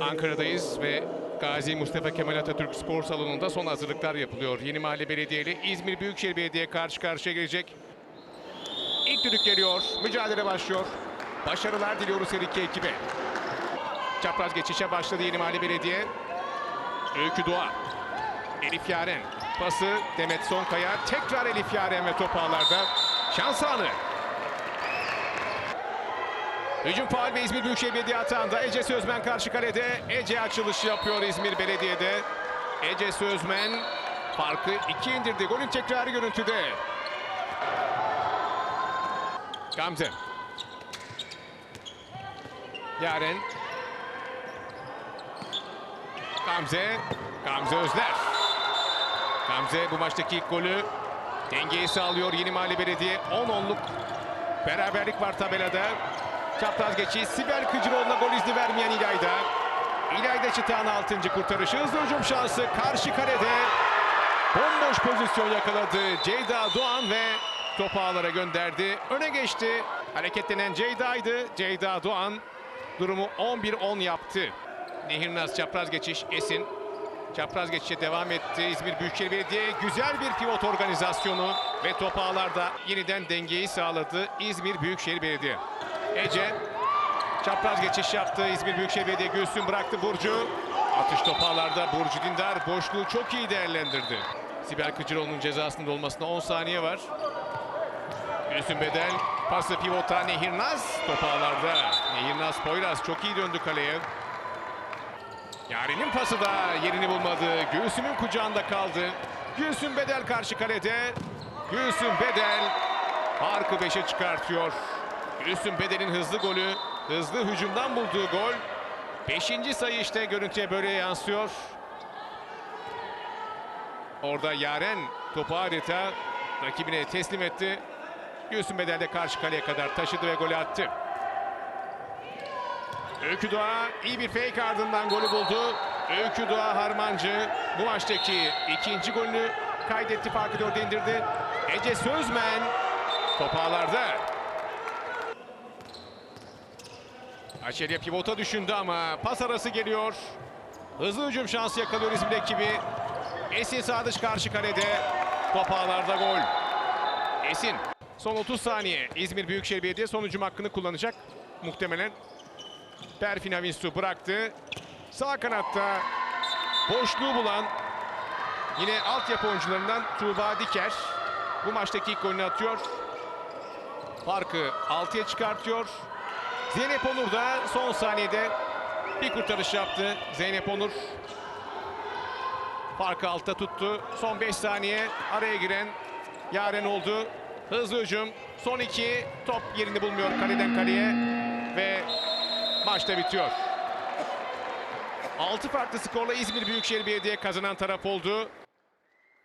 Ankara'dayız ve Gazi Mustafa Kemal Atatürk Spor Salonu'nda son hazırlıklar yapılıyor. Yeni Mahalle Belediye ile İzmir Büyükşehir Belediye karşı karşıya gelecek. İlk düdük geliyor. Mücadele başlıyor. Başarılar diliyoruz her iki ekibe. Çapraz geçişe başladı Yeni Mahalle Belediye. Öykü Doğa. Elif Yaren. Pası Demet Sonkaya. Tekrar Elif Yaren ve top ağlarda. Şans anı. Hücum faal ve İzmir Büyükşehir Belediye atağında Ece Sözmen karşı kalede. Ece açılış yapıyor İzmir Belediye'de. Ece Sözmen farkı iki indirdi. Golün tekrarı görüntüde. Gamze. Yaren. Gamze. Gamze Özler. Gamze bu maçtaki ilk golü dengeyi sağlıyor Yeni Mahalle Belediye. 10-10'luk beraberlik var tabelada. Çapraz geçiş. Sibel Kıcıroğlu'na gol izni vermeyen İlayda. İlayda Çıtağan 6. kurtarışı. Hızlı hücum şansı karşı kalede. Bomboş pozisyon yakaladı Ceyda Doğan ve topu ağlara gönderdi. Öne geçti. Hareketlenen Ceyda'ydı. Ceyda Doğan durumu 11-10 yaptı. Nehirnaz çapraz geçiş Esin. Çapraz geçişe devam etti. İzmir Büyükşehir Belediye güzel bir pivot organizasyonu ve top ağlarda yeniden dengeyi sağladı İzmir Büyükşehir Belediye. Ece çapraz geçiş yaptı. İzmir Büyükşehir Belediye Gülsün bıraktı Burcu. Atış top ağlarda Burcu Dindar boşluğu çok iyi değerlendirdi. Sibel Kıcıroğlu'nun cezasının olmasına 10 saniye var. Gülsün Bedel pası pivota Nehirnaz top ağlarda. Nehirnaz Poyraz çok iyi döndü kaleye. Yaren'in pası da yerini bulmadı. Gülsüm'ün kucağında kaldı. Gülsüm Bedel karşı kalede. Gülsüm Bedel farkı 5'e çıkartıyor. Gülsüm Bedel'in hızlı golü, hızlı hücumdan bulduğu gol. Beşinci sayı işte görüntüye böyle yansıyor. Orada Yaren topu adeta rakibine teslim etti. Gülsüm Bedel de karşı kaleye kadar taşıdı ve golü attı. Öykü Doğa iyi bir fake ardından golü buldu. Öykü Doğa Harmancı bu maçtaki ikinci golünü kaydetti. Farkı dörde indirdi. Ece Sözmen top Aşeriye pivota düşündü ama pas arası geliyor. Hızlı hücum şansı yakalıyor İzmir ekibi. Esin Sadıç karşı kalede. Top ağlarda gol. Esin son 30 saniye İzmir Büyükşehir Belediye son hücum hakkını kullanacak. Muhtemelen Perfin Avinsu bıraktı. Sağ kanatta boşluğu bulan yine altyapı oyuncularından Tuğba Diker. Bu maçtaki ilk golünü atıyor. Farkı 6'ya çıkartıyor. Zeynep Onur da son saniyede bir kurtarış yaptı. Zeynep Onur farkı altta tuttu. Son 5 saniye araya giren Yaren oldu. Hızlı hücum. Son iki top yerini bulmuyor kaleden kaleye ve maçta bitiyor. 6 farklı skorla İzmir Büyükşehir Belediye kazanan taraf oldu.